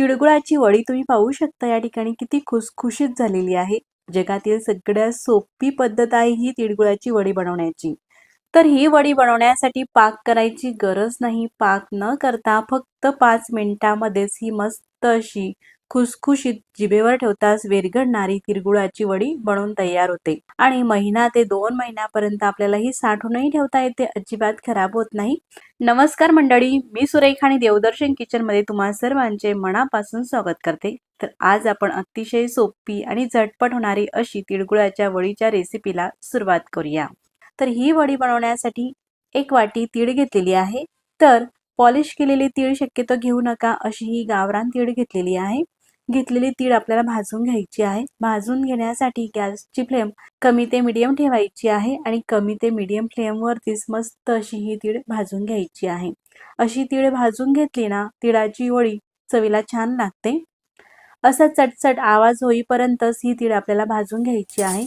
तिळगुळाची वडी तुम्ही पाहू शकता या ठिकाणी किती खुसखुशीत झालेली आहे. जगातील सगळ्यात सोपी पद्धत आहे ही तिळगुळाची वडी बनवण्याची. तर ही वडी बनवण्यासाठी पाक करायची गरज नाही. पाक न करता फक्त पाच मिनिटांमध्येच ही मस्त अशी खुसखुशीत जिभेवर ठेवताच वेरघडणारी तिळगुळाची वडी बनवून तयार होते. आणि महिना ते दोन महिन्यापर्यंत आपल्याला ही साठवूनही ठेवता येते. अजिबात खराब होत नाही. नमस्कार मंडळी मी सुरेखा आणि देवदर्शन किचनमध्ये तुम्हा सर्वांचे मनापासून स्वागत करते. तर आज आपण अतिशय सोपी आणि झटपट होणारी अशी तिळगुळाच्या वडीच्या रेसिपीला सुरुवात करूया. तर ही वडी बनवण्यासाठी एक वाटी तीळ घेतलेली आहे. तर पॉलिश केलेली तीळ शक्यतो घेऊ नका अशी ही गावरान तीळ घेतलेली आहे. घेतलेली तीळ आपल्याला भाजून घ्यायची आहे. भाजून घेण्यासाठी गॅसची फ्लेम कमी ते मिडियम ठेवायची आहे आणि कमी ते मिडियम फ्लेमवरतीच मस्त अशी ही तीळ भाजून घ्यायची आहे. अशी तीळ भाजून घेतली ना तिळाची वळी चवीला छान लागते. असा चटचट आवाज होईपर्यंतच ही तीळ आपल्याला भाजून घ्यायची आहे.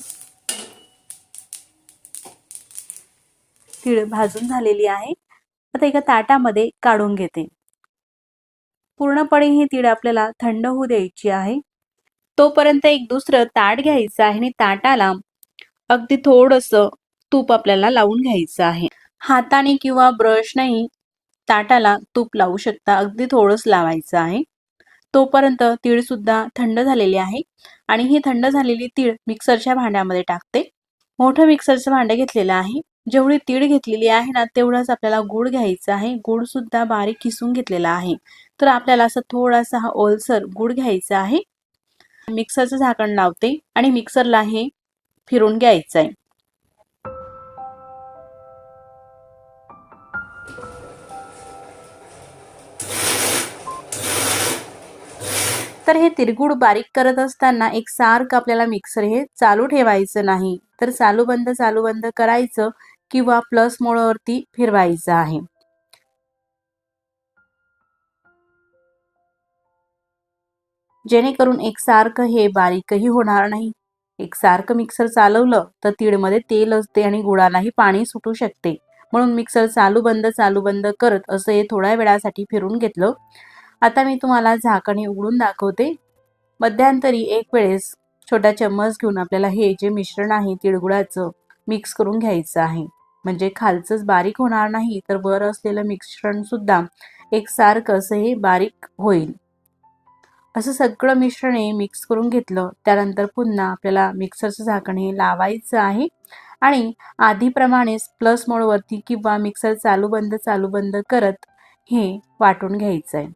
तीळ भाजून झालेली आहे. आता एका ताटामध्ये काढून घेते. पूर्णपणे ही तीळ आपल्याला थंड होऊ द्यायची आहे. तोपर्यंत एक दुसरं ताट घ्यायचं आहे आणि ताटाला अगदी थोडस तूप आपल्याला लावून घ्यायचं आहे. हाताने किंवा ब्रशनेही ताटाला तूप लावू शकता. अगदी थोडंच लावायचं आहे. तोपर्यंत तीळ सुद्धा थंड झालेली आहे आणि ही थंड झालेली तीळ मिक्सरच्या भांड्यामध्ये टाकते. मोठं मिक्सरचं भांडं घेतलेलं आहे. जेवढी तीळ घेतलेली आहे ना तेवढाच आपल्याला गूळ घ्यायचा आहे. गूळ सुद्धा बारीक किसून घेतलेला आहे. तर आपल्याला असं थोडासा हा ओलसर गुळ घ्यायचा आहे. मिक्सरचं झाकण लावते आणि मिक्सरला हे फिरून घ्यायचं आहे. तर हे तिरगुड बारीक करत असताना एक सारखं आपल्याला मिक्सर हे चालू ठेवायचं नाही. तर चालू बंद चालू बंद करायचं किंवा प्लस मोळवरती फिरवायचं आहे. जेणेकरून एकसारखं हे बारीकही होणार नाही. एकसारखं मिक्सर चालवलं तर तीळमध्ये तेल असते आणि गुळालाही पाणी सुटू शकते. म्हणून मिक्सर चालू बंद चालू बंद करत असं हे थोड्या वेळासाठी फिरून घेतलं. आता मी तुम्हाला झाकणी उघडून दाखवते. मध्यांतरी एक वेळेस छोटा चम्मच घेऊन आपल्याला हे जे मिश्रण आहे तिळगुळाचं मिक्स करून घ्यायचं आहे. म्हणजे खालचंच बारीक होणार नाही तर वर असलेलं मिश्रण सुद्धा एकसारखं असं हे बारीक होईल. असं सगळं मिश्रण हे मिक्स करून घेतलं. त्यानंतर पुन्हा आपल्याला मिक्सरचं झाकण हे लावायचं आहे. आणि आधीप्रमाणेच प्लस मोडवरती किंवा मिक्सर चालू बंद चालू बंद करत हे वाटून घ्यायचं आहे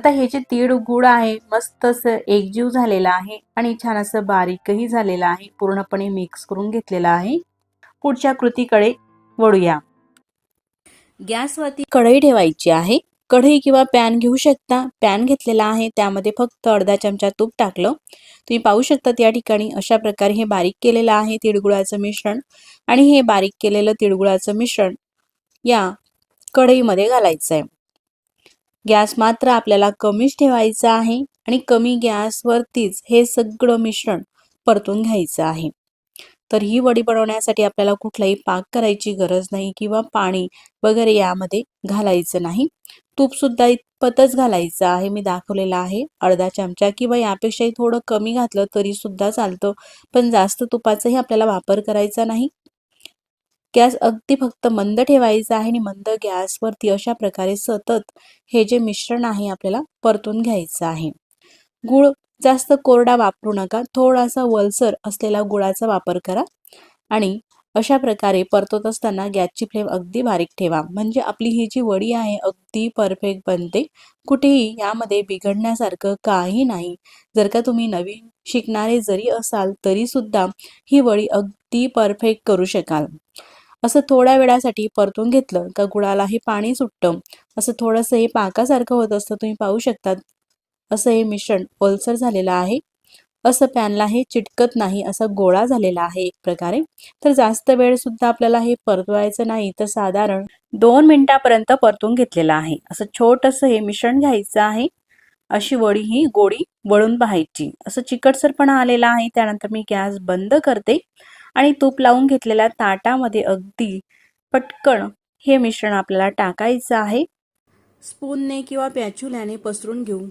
आता हे जे तीळ गुळ आहे मस्त असं एकजीव झालेला आहे आणि छान असं बारीकही झालेलं आहे. पूर्णपणे मिक्स करून घेतलेलं आहे. पुढच्या कृतीकडे वळूया. गॅसवरती कढई ठेवायची आहे. कढई किंवा पॅन घेऊ शकता. पॅन घेतलेला आहे. त्यामध्ये फक्त अर्धा चमचा तूप टाकलं. तुम्ही पाहू शकता या ठिकाणी अशा प्रकारे हे बारीक केलेलं आहे तिळगुळाचं मिश्रण. आणि हे बारीक केलेलं तिळगुळाचं मिश्रण या कढईमध्ये घालायचं आहे गॅस मात्र आपल्याला कमीच ठेवायचा आहे आणि कमी गॅसवरतीच हे सगळं मिश्रण परतून घ्यायचं आहे. तर ही वडी बनवण्यासाठी आपल्याला कुठलाही पाक करायची गरज नाही किंवा पाणी वगैरे यामध्ये घालायचं नाही. तूपसुद्धा इतपतच घालायचं आहे. मी दाखवलेलं आहे. अर्धा चमचा किंवा यापेक्षाही थोडं कमी घातलं तरीसुद्धा चालतं. पण जास्त तुपाचाही आपल्याला वापर करायचा नाही. गॅस अगदी फक्त मंद ठेवायचा आहे आणि मंद गॅसवरती अशा प्रकारे सतत हे जे मिश्रण आहे आपल्याला परतून घ्यायचं आहे. गुळ जास्त कोरडा वापरू नका. थोडासा वलसर असलेला गुळाचा वापर करा आणि अशा प्रकारे परतत असताना गॅसची फ्लेम अगदी बारीक ठेवा. म्हणजे आपली ही जी वडी आहे अगदी परफेक्ट बनते. कुठेही यामध्ये बिघडण्यासारखं काही नाही. जर का तुम्ही नवीन शिकणारे जरी असाल तरी सुद्धा ही वडी अगदी परफेक्ट करू शकाल. असं थोड्या वेळासाठी परतून घेतलं का गुळाला हे पाणी सुटतं. असं थोडंसं हे पाकासारखं होत असतं तुम्ही पाहू शकतात. असं हे मिश्रण ओलसर झालेलं आहे. असं पॅनला हे चिटकत नाही असा गोळा झालेला आहे एक प्रकारे. तर जास्त वेळ सुद्धा आपल्याला हे परतवायचं नाही तर साधारण दोन मिनिटापर्यंत परतून घेतलेलं आहे. असं छोटंसं हे मिश्रण घ्यायचं आहे. अशी वडी ही गोडी वळून पाहायची. असं चिकटसरपणा आलेला आहे त्यानंतर मी गॅस बंद करते. आणि तूप लावून घेतलेल्या ताटामध्ये अगदी पटकन हे मिश्रण आपल्याला टाकायचं आहे. स्पूनने किंवा पॅच्युल्याने पसरून घेऊ.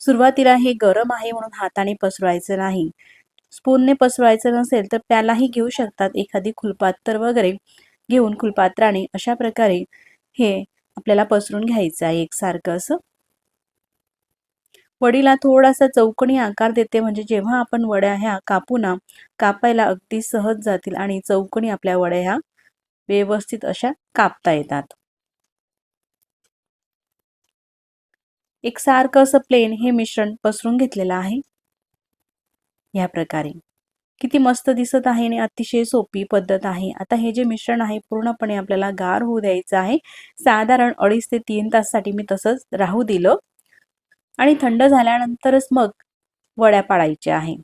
सुरुवातीला हे गरम आहे म्हणून हाताने पसरवायचं नाही. स्पूनने पसरवायचं नसेल तर त्यालाही घेऊ शकतात एखादी खुलपात्र वगैरे. घेऊन खुलपात्राने अशा प्रकारे हे आपल्याला पसरून घ्यायचं आहे एकसारखं असं. वडीला थोडासा चौकणी आकार देते. म्हणजे जेव्हा आपण वड्या ह्या कापू ना कापायला अगदी सहज जातील आणि चौकणी आपल्या वड्या ह्या व्यवस्थित अशा कापता येतात. एक सारखं असं प्लेन हे मिश्रण पसरून घेतलेलं आहे. या प्रकारे. किती मस्त दिसत आहे आणि अतिशय सोपी पद्धत आहे. आता हे जे मिश्रण आहे पूर्णपणे आपल्याला गार होऊ द्यायचं आहे. साधारण अडीच ते तीन ताससाठी मी तसंच राहू दिलं. आणि थंड झाल्यानंतरच मग वड्या पाडायच्या आहे.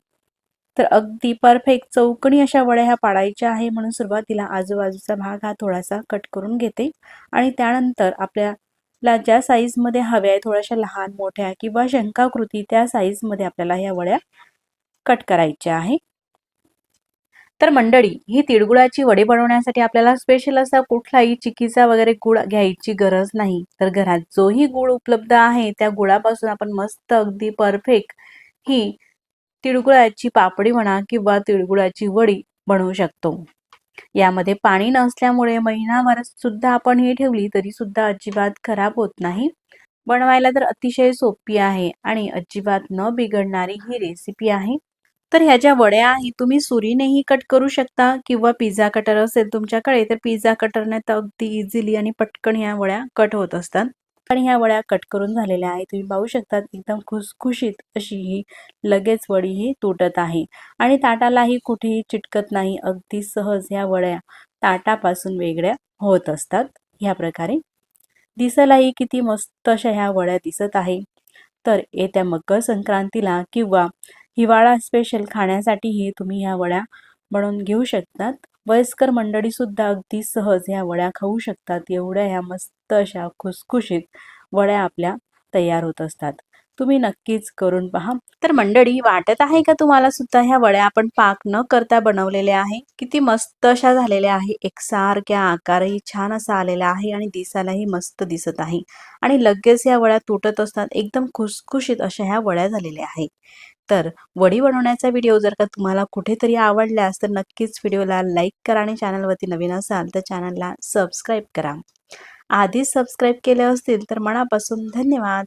तर अगदी परफेक्ट चौकणी अशा वड्या ह्या पाडायच्या आहे म्हणून सुरुवातीला आजूबाजूचा भाग हा थोडासा कट करून घेते. आणि त्यानंतर आपल्याला ज्या साईजमध्ये हव्या आहे थोड्याशा लहान मोठ्या किंवा शंकाकृती त्या साईजमध्ये आपल्याला ह्या वड्या कट करायच्या आहे. तर मंडळी ही तिळगुळाची वडी बनवण्यासाठी आपल्याला स्पेशल असा कुठलाही चिकीचा वगैरे गुळ घ्यायची गरज नाही. तर घरात जोही गुळ उपलब्ध आहे त्या गुळापासून आपण मस्त अगदी परफेक्ट ही तिळगुळाची पापडी म्हणा किंवा तिळगुळाची वडी बनवू शकतो. यामध्ये पाणी नसल्यामुळे महिनाभर सुद्धा आपण ही ठेवली तरी सुद्धा अजिबात खराब होत नाही. बनवायला तर अतिशय सोपी आहे आणि अजिबात न बिघडणारी ही रेसिपी आहे. तर ह्या ज्या वड्या आहेत तुम्ही सुरीनेही कट करू शकता किंवा पिझ्झा कटर असेल तुमच्याकडे तर पिझ्झा कटरने तर अगदी इझिली आणि पटकन ह्या वड्या कट होत असतात. आणि ह्या वड्या कट करून झालेल्या आहेत तुम्ही पाहू शकता एकदम खुसखुशीत अशी ही लगेच वडी ही तुटत आहे. आणि ताटालाही कुठेही चिटकत नाही अगदी सहज ह्या वड्या ताटापासून वेगळ्या होत असतात. ह्या प्रकारे दिसायलाही किती मस्त अशा ह्या वड्या दिसत आहे. तर येत्या मकर संक्रांतीला किंवा हिवाळा स्पेशल खाण्यासाठीही तुम्ही ह्या वड्या बनवून घेऊ शकतात. वयस्कर मंडळी सुद्धा अगदी सहज ह्या वड्या खाऊ शकतात. एवढ्या ह्या मस्त अशा खुसखुशीत वड्या आपल्या तयार होत असतात. तुम्ही नक्कीच करून पहा. तर मंडळी वाटत आहे का तुम्हाला सुद्धा ह्या वड्या आपण पाक न करता बनवलेल्या आहे? किती मस्त अशा झालेल्या आहे. एकसारख्या आकारही छान असा आलेला आहे आणि दिसायलाही मस्त दिसत आहे. आणि लगेच ह्या वड्या तुटत असतात. एकदम खुसखुशीत अशा ह्या वड्या झालेल्या आहेत. तर वडी बनवण्याचा व्हिडिओ जर का तुम्हाला कुठेतरी आवडल्यास तर नक्कीच व्हिडिओला लाईक करा आणि चॅनलवरती नवीन असाल तर चॅनलला सबस्क्राईब करा. आधीच सबस्क्राईब केले असतील तर मनापासून धन्यवाद.